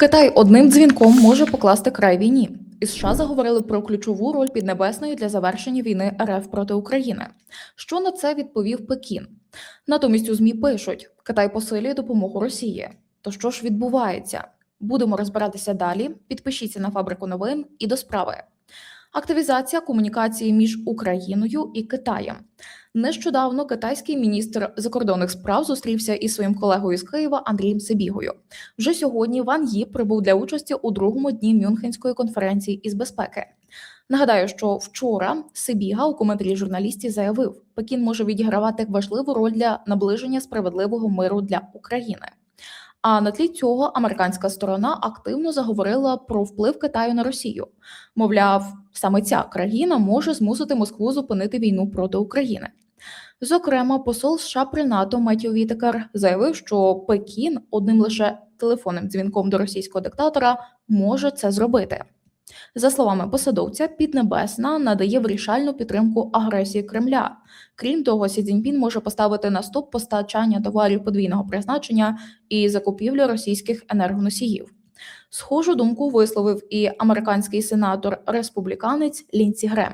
Китай одним дзвінком може покласти край війні. І США заговорили про ключову роль Піднебесної для завершення війни РФ проти України. Що на це відповів Пекін? Натомість у ЗМІ пишуть: Китай посилює допомогу Росії. То що ж відбувається? Будемо розбиратися далі. Підпишіться на фабрику новин і до справи. Активізація комунікації між Україною і Китаєм. Нещодавно китайський міністр закордонних справ зустрівся із своїм колегою з Києва Андрієм Сибігою. Вже сьогодні Ван Ї прибув для участі у другому дні Мюнхенської конференції із безпеки. Нагадаю, що вчора Сибіга у коментарі журналістів заявив, Пекін може відігравати важливу роль для наближення справедливого миру для України. А на тлі цього американська сторона активно заговорила про вплив Китаю на Росію. Мовляв, саме ця країна може змусити Москву зупинити війну проти України. Зокрема, посол США при НАТО Меттіо Вітекер заявив, що Пекін одним лише телефонним дзвінком до російського диктатора може це зробити. За словами посадовця, Піднебесна надає вирішальну підтримку агресії Кремля. Крім того, Сі Цзіньпін може поставити на стоп постачання товарів подвійного призначення і закупівлю російських енергоносіїв. Схожу думку висловив і американський сенатор республіканець Лінсі Грем.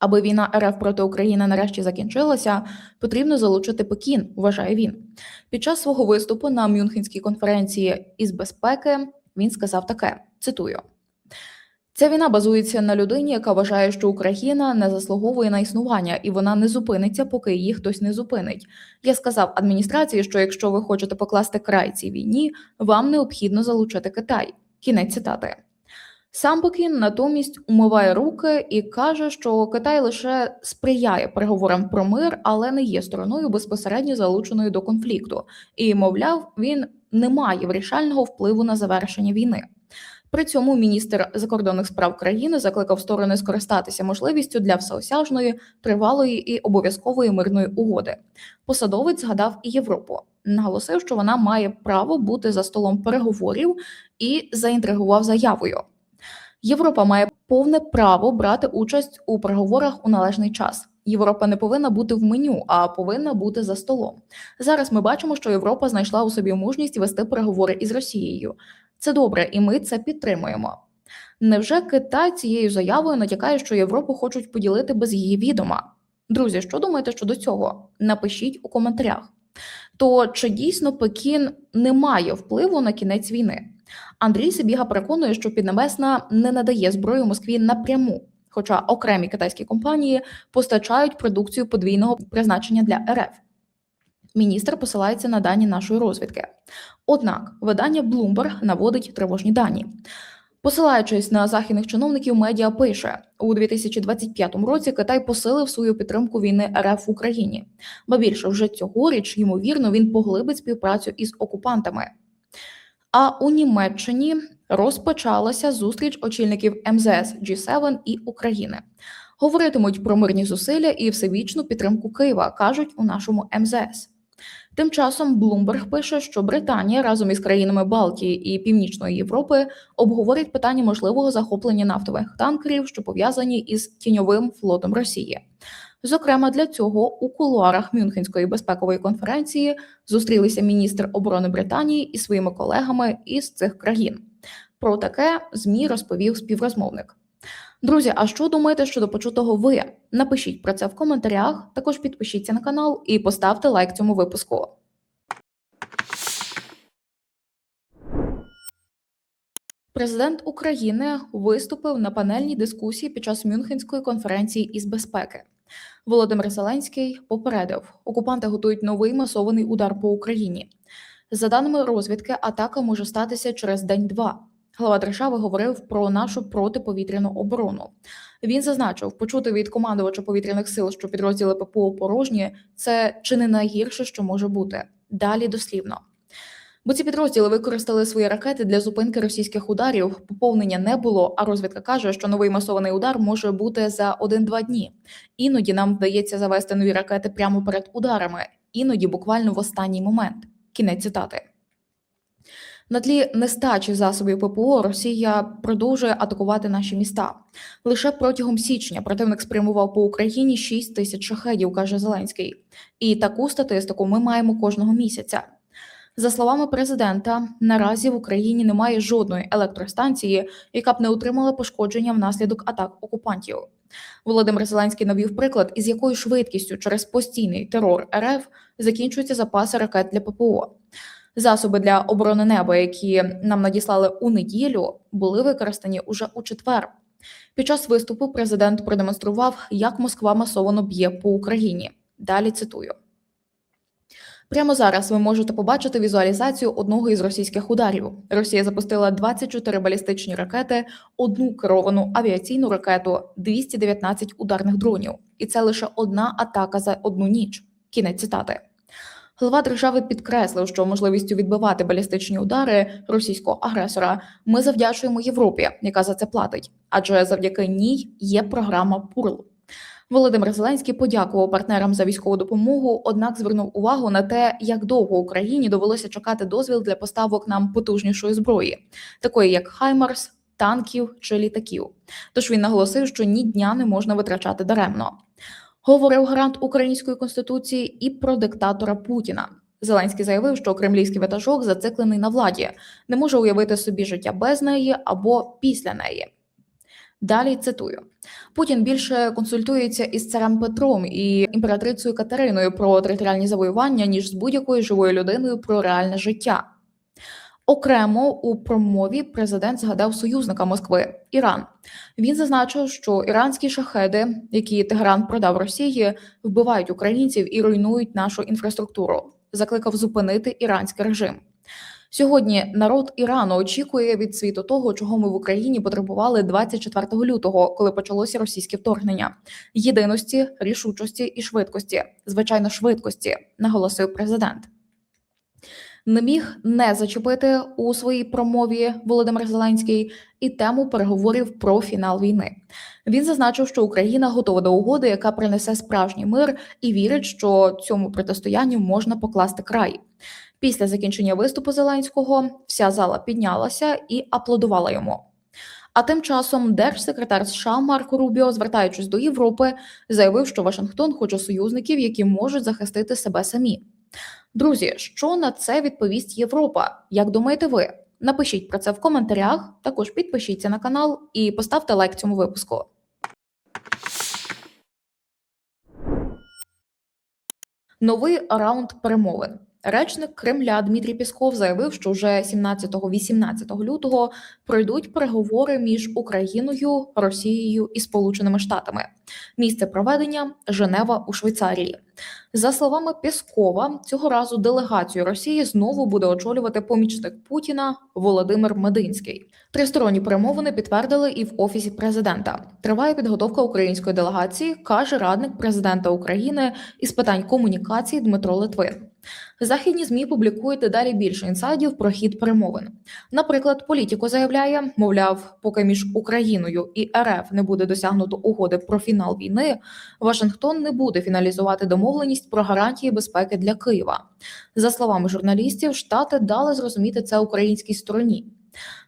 Аби війна РФ проти України нарешті закінчилася, потрібно залучити Пекін, вважає він. Під час свого виступу на Мюнхенській конференції із безпеки він сказав таке: цитую. Ця війна базується на людині, яка вважає, що Україна не заслуговує на існування, і вона не зупиниться, поки її хтось не зупинить. Я сказав адміністрації, що якщо ви хочете покласти край цій війні, вам необхідно залучити Китай. Кінець цитати. Сам Пекін натомість умиває руки і каже, що Китай лише сприяє переговорам про мир, але не є стороною безпосередньо залученою до конфлікту. І, мовляв, він не має вирішального впливу на завершення війни. При цьому міністр закордонних справ країни закликав сторони скористатися можливістю для всеосяжної, тривалої і обов'язкової мирної угоди. Посадовець згадав і Європу, наголосив, що вона має право бути за столом переговорів і заінтригував заявою. Європа має повне право брати участь у переговорах у належний час. Європа не повинна бути в меню, а повинна бути за столом. Зараз ми бачимо, що Європа знайшла у собі мужність вести переговори із Росією. Це добре, і ми це підтримуємо. Невже Китай цією заявою натякає, що Європу хочуть поділити без її відома? Друзі, що думаєте щодо цього? Напишіть у коментарях. То чи дійсно Пекін не має впливу на кінець війни? Андрій Сибіга переконує, що Піднебесна не надає зброю Москві напряму, хоча окремі китайські компанії постачають продукцію подвійного призначення для РФ. Міністр посилається на дані нашої розвідки. Однак видання Bloomberg наводить тривожні дані. Посилаючись на західних чиновників, медіа пише у 2025 році Китай посилив свою підтримку війни РФ в Україні. Ба більше вже цьогоріч, ймовірно, він поглибить співпрацю із окупантами. А у Німеччині розпочалася зустріч очільників МЗС G7 і України. Говоритимуть про мирні зусилля і всебічну підтримку Києва, кажуть у нашому МЗС. Тим часом Bloomberg пише, що Британія разом із країнами Балтії і Північної Європи обговорить питання можливого захоплення нафтових танкерів, що пов'язані із тіньовим флотом Росії. Зокрема, для цього у кулуарах Мюнхенської безпекової конференції зустрілися міністр оборони Британії із своїми колегами із цих країн. Про таке змі розповів співрозмовник. Друзі, а що думаєте щодо почутого ви? Напишіть про це в коментарях. Також підпишіться на канал і поставте лайк цьому випуску. Президент України виступив на панельній дискусії під час Мюнхенської конференції із безпеки. Володимир Зеленський попередив, окупанти готують новий масований удар по Україні. За даними розвідки, атака може статися через день-два. Глава держави говорив про нашу протиповітряну оборону. Він зазначив, почути від командувача повітряних сил, що підрозділи ППО порожні, це чи не найгірше, що може бути. Далі дослівно. Бо ці підрозділи використали свої ракети для зупинки російських ударів. Поповнення не було. А розвідка каже, що новий масований удар може бути за один-два дні. Іноді нам вдається завести нові ракети прямо перед ударами, іноді буквально в останній момент. Кінець цитати. На тлі нестачі засобів ППО Росія продовжує атакувати наші міста. Лише протягом січня противник спрямував по Україні 6 тисяч шахедів, каже Зеленський. І таку статистику ми маємо кожного місяця. За словами президента, наразі в Україні немає жодної електростанції, яка б не отримала пошкодження внаслідок атак окупантів. Володимир Зеленський навів приклад, із якою швидкістю через постійний терор РФ закінчуються запаси ракет для ППО. Засоби для оборони неба, які нам надіслали у неділю, були використані уже у четвер. Під час виступу президент продемонстрував, як Москва масово б'є по Україні. Далі цитую. Прямо зараз ви можете побачити візуалізацію одного із російських ударів. Росія запустила 24 балістичні ракети, одну керовану авіаційну ракету, 219 ударних дронів. І це лише одна атака за одну ніч. Кінець цитати. Глава держави підкреслив, що можливістю відбивати балістичні удари російського агресора ми завдячуємо Європі, яка за це платить, адже завдяки ній є програма ПУРЛ. Володимир Зеленський подякував партнерам за військову допомогу, однак звернув увагу на те, як довго Україні довелося чекати дозвіл для поставок нам потужнішої зброї, такої як Хаймарс, танків чи літаків. Тож він наголосив, що ні дня не можна витрачати даремно. Говорив гарант української конституції і про диктатора Путіна. Зеленський заявив, що кремлівський ватажок зациклений на владі, не може уявити собі життя без неї або після неї. Далі цитую: Путін більше консультується із царем Петром і імператрицею Катериною про територіальні завоювання, ніж з будь-якою живою людиною про реальне життя. Окремо у промові президент згадав союзника Москви Іран. Він зазначив, що іранські шахеди, які Тегеран продав Росії, вбивають українців і руйнують нашу інфраструктуру. Закликав зупинити іранський режим. Сьогодні народ Ірану очікує від світу того, чого ми в Україні потребували 24 лютого, коли почалося російське вторгнення: єдиності, рішучості і швидкості, звичайно, швидкості, наголосив президент. Не міг не зачепити у своїй промові Володимир Зеленський і тему переговорів про фінал війни. Він зазначив, що Україна готова до угоди, яка принесе справжній мир, і вірить, що цьому протистоянню можна покласти край. Після закінчення виступу Зеленського вся зала піднялася і аплодувала йому. А тим часом держсекретар США Марко Рубіо, звертаючись до Європи, заявив, що Вашингтон хоче союзників, які можуть захистити себе самі. Друзі, що на це відповість Європа? Як думаєте ви? Напишіть про це в коментарях. Також підпишіться на канал і поставте лайк цьому випуску. Новий раунд перемовин. Речник Кремля Дмитрій Пісков заявив, що вже 17-18 лютого пройдуть переговори між Україною, Росією і Сполученими Штатами. Місце проведення Женева у Швейцарії. За словами Піскова, цього разу делегацію Росії знову буде очолювати помічник Путіна Володимир Мединський. Тристоронні перемовини підтвердили і в офісі президента. Триває підготовка української делегації, каже радник президента України із питань комунікації Дмитро Литвин. Західні змі публікують дедалі більше інсайдів про хід перемовин. Наприклад, політико заявляє, мовляв, поки між Україною і РФ не буде досягнуто угоди про фінал війни, Вашингтон не буде фіналізувати домовленість про гарантії безпеки для Києва. За словами журналістів, штати дали зрозуміти це українській стороні.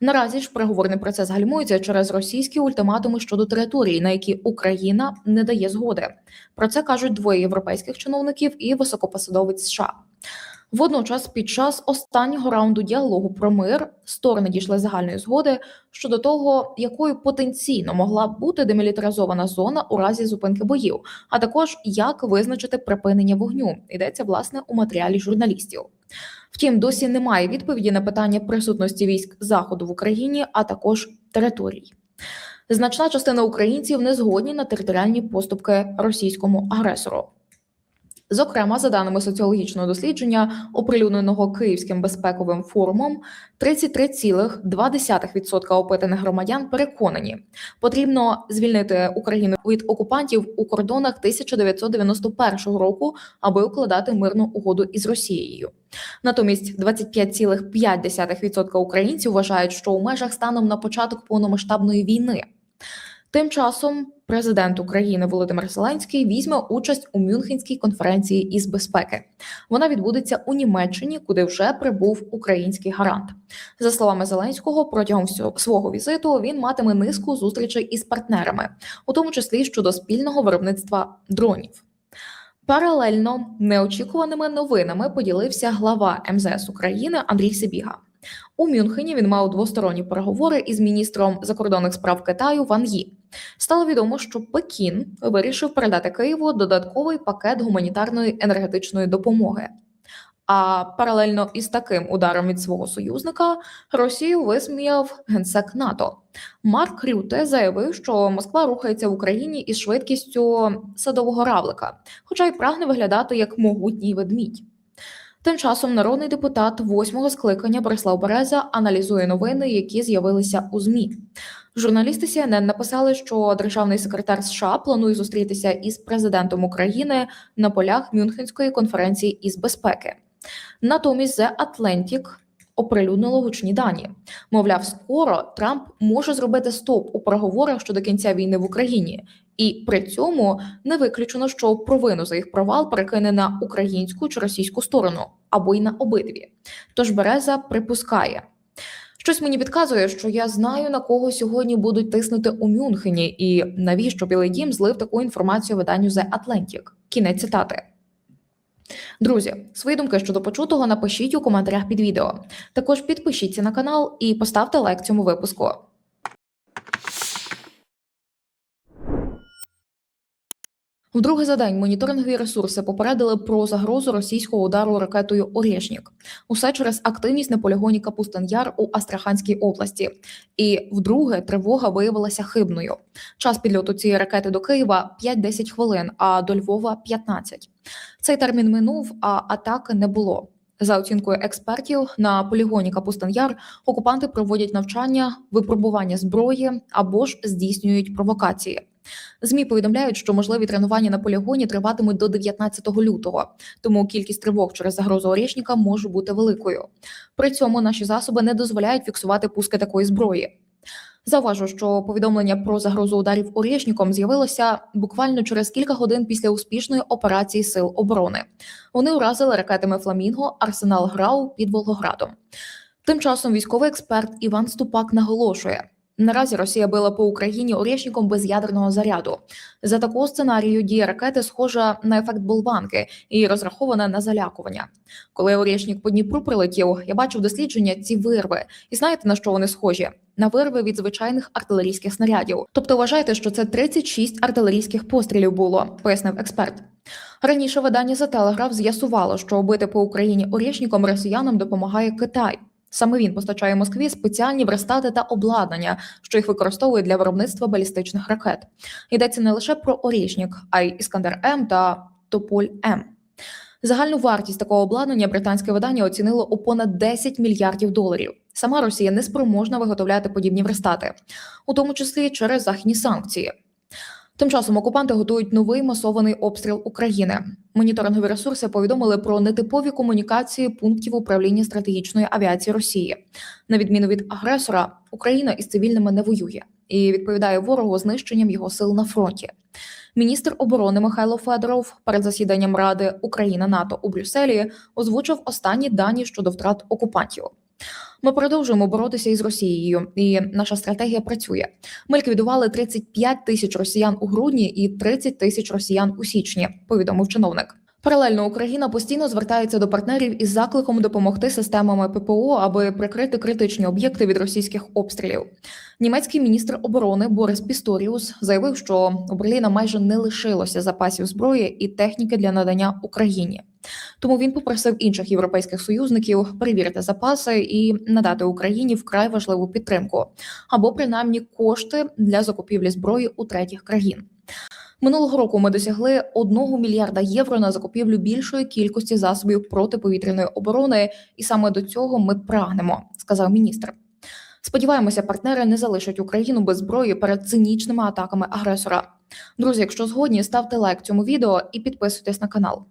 Наразі ж переговорний процес гальмується через російські ультиматуми щодо території, на які Україна не дає згоди. Про це кажуть двоє європейських чиновників і високопосадовець США. Водночас, під час останнього раунду діалогу про мир сторони дійшли загальної згоди щодо того, якою потенційно могла бути демілітаризована зона у разі зупинки боїв, а також як визначити припинення вогню. Йдеться власне у матеріалі журналістів. Втім, досі немає відповіді на питання присутності військ заходу в Україні, а також територій. Значна частина українців не згодні на територіальні поступки російському агресору. Зокрема, за даними соціологічного дослідження, оприлюдненого Київським безпековим форумом, 33,2% опитаних громадян переконані, потрібно звільнити Україну від окупантів у кордонах 1991 року, аби укладати мирну угоду із Росією. Натомість 25,5% українців вважають, що у межах станом на початок повномасштабної війни. Тим часом президент України Володимир Зеленський візьме участь у Мюнхенській конференції із безпеки. Вона відбудеться у Німеччині, куди вже прибув український гарант. За словами Зеленського, протягом свого візиту він матиме низку зустрічей із партнерами, у тому числі щодо спільного виробництва дронів. Паралельно неочікуваними новинами поділився глава МЗС України Андрій Сибіга. У Мюнхені він мав двосторонні переговори із міністром закордонних справ Китаю Ван Ї. Стало відомо, що Пекін вирішив передати Києву додатковий пакет гуманітарної енергетичної допомоги. А паралельно із таким ударом від свого союзника Росію висміяв генсек НАТО. Марк Рюте заявив, що Москва рухається в Україні із швидкістю садового равлика, хоча й прагне виглядати як могутній ведмідь. Тим часом народний депутат восьмого скликання Борислав Береза аналізує новини, які з'явилися у ЗМІ. Журналісти CNN написали, що державний секретар США планує зустрітися із президентом України на полях Мюнхенської конференції із безпеки. Натомість The Atlantic оприлюднило гучні дані. Мовляв, скоро Трамп може зробити стоп у переговорах щодо кінця війни в Україні, і при цьому не виключено, що провину за їх провал перекине на українську чи російську сторону або й на обидві. Тож Береза припускає. Щось мені підказує, що я знаю на кого сьогодні будуть тиснути у Мюнхені, і навіщо Білий Дім злив таку інформацію виданню The Atlantic. Кінець цитати. Друзі, свої думки щодо почутого напишіть у коментарях під відео. Також підпишіться на канал і поставте лайк цьому випуску. Вдруге за день моніторингові ресурси попередили про загрозу російського удару ракетою Орєшнік. Усе через активність на полігоні Капустан-Яр у Астраханській області. І вдруге тривога виявилася хибною. Час підльоту цієї ракети до Києва 5-10 хвилин, а до Львова 15. Цей термін минув, а атаки не було. За оцінкою експертів, на полігоні Капустан-Яр окупанти проводять навчання, випробування зброї або ж здійснюють провокації. ЗМІ повідомляють, що можливі тренування на полігоні триватимуть до 19 лютого, тому кількість тривог через загрозу Орєшніка може бути великою. При цьому наші засоби не дозволяють фіксувати пуски такої зброї. Зауважу, що повідомлення про загрозу ударів Орєшніком з'явилося буквально через кілька годин після успішної операції сил оборони. Вони уразили ракетами Фламінго арсенал Грау під Волгоградом. Тим часом військовий експерт Іван Ступак наголошує. Наразі Росія била по Україні орєшником без ядерного заряду. За такого сценарію дія ракети схожа на ефект болванки і розрахована на залякування. Коли орєшник по Дніпру прилетів, я бачив дослідження ці вирви, і знаєте на що вони схожі? На вирви від звичайних артилерійських снарядів. Тобто вважайте, що це 36 артилерійських пострілів було, пояснив експерт. Раніше видання за телеграф з'ясувало, що бити по Україні орєшником росіянам допомагає Китай. Саме він постачає Москві спеціальні верстати та обладнання, що їх використовують для виробництва балістичних ракет. Йдеться не лише про Орішнік, а й Іскандер М та Тополь М. Загальну вартість такого обладнання британське видання оцінило у понад 10 мільярдів доларів. Сама Росія не спроможна виготовляти подібні верстати, у тому числі через західні санкції. Тим часом окупанти готують новий масований обстріл України. Моніторингові ресурси повідомили про нетипові комунікації пунктів управління стратегічної авіації Росії. На відміну від агресора, Україна із цивільними не воює і відповідає ворогу знищенням його сил на фронті. Міністр оборони Михайло Федоров перед засіданням Ради Україна НАТО у Брюсселі озвучив останні дані щодо втрат окупантів. Ми продовжуємо боротися із Росією, і наша стратегія працює. Ми ліквідували 35 тисяч росіян у грудні і 30 тисяч росіян у січні. Повідомив чиновник. Паралельно Україна постійно звертається до партнерів із закликом допомогти системами ППО, аби прикрити критичні об'єкти від російських обстрілів. Німецький міністр оборони Борис Пісторіус заявив, що у Берліна майже не лишилося запасів зброї і техніки для надання Україні. Тому він попросив інших європейських союзників перевірити запаси і надати Україні вкрай важливу підтримку або принаймні кошти для закупівлі зброї у третіх країн. Минулого року ми досягли 1 мільярда євро на закупівлю більшої кількості засобів протиповітряної оборони, і саме до цього ми прагнемо, сказав міністр. Сподіваємося, партнери не залишать Україну без зброї перед цинічними атаками агресора. Друзі, якщо згодні, ставте лайк цьому відео і підписуйтесь на канал.